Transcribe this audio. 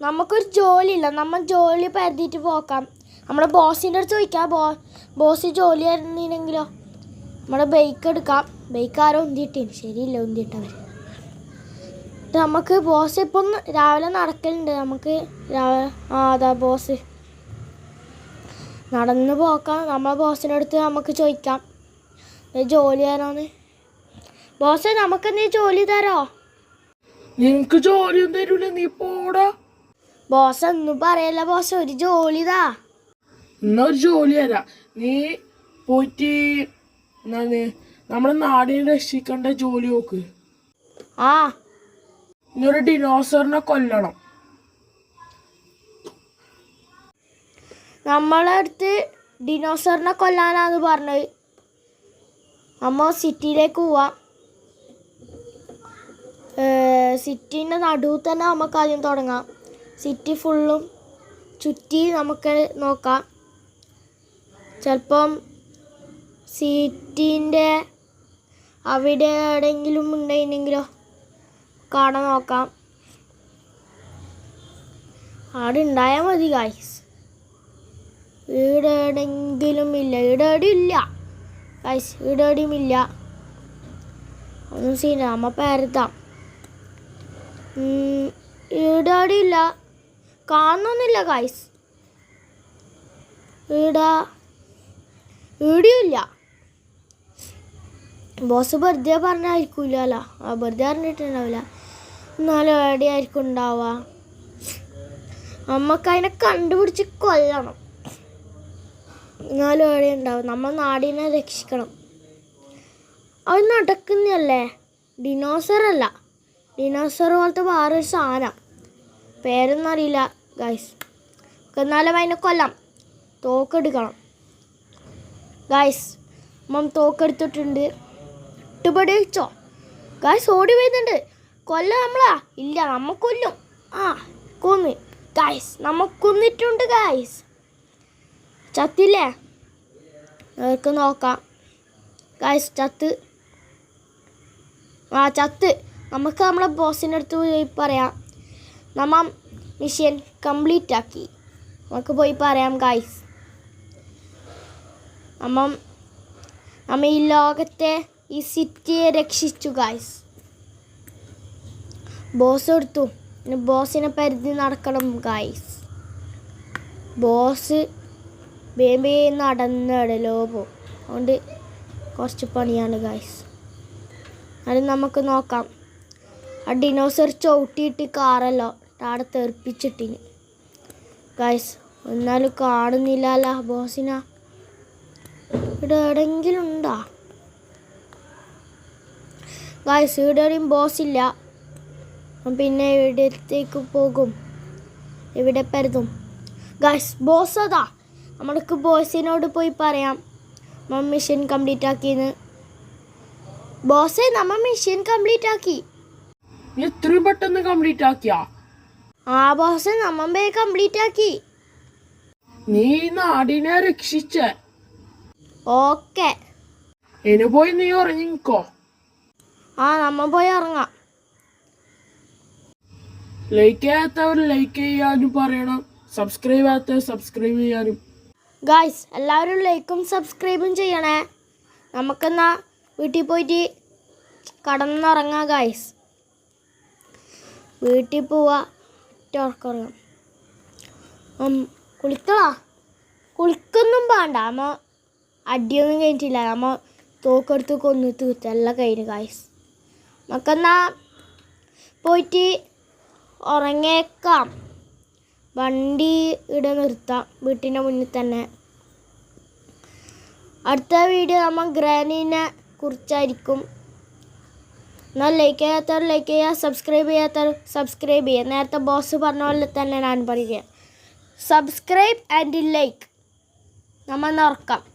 നമുക്കൊരു ജോലിയില്ല. നമ്മൾ ജോലി പരതിയിട്ട് പോക്കാം. നമ്മുടെ ബോസിന്റെ അടുത്ത് ചോദിക്കാം. ബോ ബോസ് ജോലി തരുന്നില്ലെങ്കിലോ നമ്മുടെ ബൈക്ക് എടുക്കാം. ബൈക്ക് ആരോ ഉന്തിയിട്ടേന്. ശരിയില്ല ഉന്തിയിട്ടവർ നമുക്ക് ബോസ് ഇപ്പം രാവിലെ നടക്കലുണ്ട്. നമുക്ക് രാവിലെ ആ അതാ ബോസ്. നടന്ന് പോക്കാം. നമ്മളെ ബോസിന്റെ അടുത്ത് നമുക്ക് ചോദിക്കാം. "ഏ, ജോലി തരാമെന്ന് ബോസ് നമുക്ക് എന്തെങ്കിലും ജോലി തരോ? നിനക്ക് ജോലിയൊന്നും തരൂല നീ പോടാ. ബോസ് ഒന്നും പറയല്ല ബോസ് ഒരു ജോലി താ എന്നാ ഒരു ജോലി തരാം. നീ പോയിട്ട് എന്താണ് നമ്മുടെ നാടിനെ രക്ഷിക്കേണ്ട ജോലി നോക്ക്. ആ. ഇന്നൊരു ഡിനോസറിനെ കൊല്ലണം. നമ്മളെ അടുത്ത് ഡിനോസറിനെ കൊല്ലാനാന്ന് പറഞ്ഞത് നമ്മ സിറ്റിയിലേക്ക് പോവാം. സിറ്റീന്റെ നടുവ് തന്നെ നമുക്ക് ആദ്യം തുടങ്ങാം. സിറ്റി ഫുള്ളും ചുറ്റി നമുക്ക് നോക്കാം. ചിലപ്പം സിറ്റിന്റെ അവിടെ എവിടെയെങ്കിലും ഉണ്ടെങ്കിലോ കാണാൻ നോക്കാം. അവിടെ ഉണ്ടായാൽ മതി ഗായ്സ് ഇവിടെ ഇല്ല. ഇവിടെ എവിടെയും ഇല്ല ഗൈസ് ഇവിടെ ഇല്ല. ഒന്നും സീന നമ്മ പരത്താം. ഉം, കാണുന്നില്ല കായ്സ് ഇവിടെയും ഇല്ല ബോസ് വെറുതെ പറഞ്ഞായിരിക്കൂല അല്ല ആ വെറുതെ പറഞ്ഞിട്ടുണ്ടാവില്ല. എന്നാലും എവിടെയായിരിക്കും ഉണ്ടാവുക. നമുക്ക് അതിനെ കണ്ടുപിടിച്ച് കൊല്ലണം. എന്നാലും എവിടെ ഉണ്ടാവും. നമ്മൾ നാടിനെ രക്ഷിക്കണം. അത് നടക്കുന്നല്ലേ ഡിനോസർ അല്ല. ഡിനോസർ പോലത്തെ വേറൊരു സാധനം. പേരൊന്നും അറിയില്ല ഗൈസ് എന്നാലും അതിനെ കൊല്ലാം. തോക്കെടുക്കണം. ഗൈസ് മം തോക്കെടുത്തിട്ടുണ്ട്. ഇട്ടുപടി വെച്ചോ. ഗൈസ് ഓടി വരുന്നുണ്ട്. കൊല്ല നമ്മളാ. ഇല്ല നമ്മ കൊല്ലും ആ കൊന്ന്. ഗൈസ് നമ്മ കൊന്നിട്ടുണ്ട് ഗൈസ് ചത്തില്ലേ? അവർക്ക് നോക്കാം. ഗൈസ് ചത്ത്. ആ ചത്ത്. നമുക്ക് നമ്മളെ ബോസിന്റെ അടുത്ത് പോയി പറയാം. നമ്മ മിഷൻ കംപ്ലീറ്റ് ആക്കി. നമുക്ക് പോയി പറയാം ഗായ്സ് നമ്മ നമ്മ ഈ ലോകത്തെ ഈ സിറ്റിയെ രക്ഷിച്ചു ഗായ്സ് ബോസ് എടുത്തു പിന്നെ ബോസിനെ പരിധി നടക്കണം ഗായ്സ് ബോസ് ബേബേ നടന്നിടലോ പോ. അതുകൊണ്ട് കുറച്ച് പണിയാണ് ഗായ്സ് അത് നമുക്ക് നോക്കാം. ആ ഡിനോസർ ചവിട്ടിയിട്ട് കാറല്ലോ ആടെ തെറിപ്പിച്ചിട്ടിന്. ഗൈസ് എന്നാലും കാണുന്നില്ലല്ലോ ബോസിന. ഇവിടെ എവിടെങ്കിലും ഉണ്ടോ ഗൈസ് ഇവിടെ എവിടെയും ബോസില്ല പിന്നെ ഇവിടത്തേക്ക് പോകും? ഇവിടെ പരുതും? ഗൈസ് ബോസ് അതാ. നമ്മൾക്ക് ബോസിനോട് പോയി പറയാം. നമ്മൾ മിഷൻ കംപ്ലീറ്റ് ആക്കിയെന്ന് ബോസേ നമ്മൾ മിഷൻ കംപ്ലീറ്റ് ആക്കി. നീ ഇത്രയും പെട്ടെന്ന് കംപ്ലീറ്റ് ആക്കിയാ? ആ ബോസ് നമ്മ ബേ കംപ്ലീറ്റ് ആക്കി. നീ നാടിനെ രക്ഷിച്ച. ഓക്കെ. എനു പോയി നീ ഉറങ്ങിക്കോ. ആ നമ്മ പോയി ഉറങ്ങാം. ലൈക്ക് ചെയ്യാത്തവർ ലൈക്ക് ചെയ്യാനും പറയണം. സബ്സ്ക്രൈബ് ചെയ്യാത്തവർ സബ്സ്ക്രൈബ് ചെയ്യാനും. ഗായ്സ് എല്ലാവരും ലൈക്കും സബ്സ്ക്രൈബും ചെയ്യണേ. നമുക്കെന്നാ വീട്ടിൽ പോയിട്ട് കടന്നുറങ്ങാം ഗായ്സ് വീട്ടിൽ പോവാറിയാം ഉറക്കം കുളിക്കളാ കുളിക്കൊന്നും പാണ്ട അമ്മ അടിയൊന്നും കഴിഞ്ഞിട്ടില്ല. നമ്മ തോക്കെടുത്ത് കൊന്നു തീർത്ത്. എല്ലാം കഴിഞ്ഞു കായസ് നമുക്കെന്നാ പോയിട്ട് ഉറങ്ങേക്കാം വണ്ടി ഇവിടെ നിർത്താം. വീട്ടിന്റെ മുന്നിൽ തന്നെ. അടുത്ത വീഡിയോ നമ്മൾ ഗ്രാനീനെ കുറിച്ചായിരിക്കും. എന്നാൽ ലൈക്ക് ചെയ്യാത്തവർ ലൈക്ക് ചെയ്യുക സബ്സ്ക്രൈബ് ചെയ്യാത്തവർ സബ്സ്ക്രൈബ് ചെയ്യുക. നേരത്തെ ബോസ് പറഞ്ഞ പോലെ തന്നെ ഞാൻ പറയുക. സബ്സ്ക്രൈബ് ആൻഡ് ലൈക്ക് നമ്മൾ ഉറക്കാം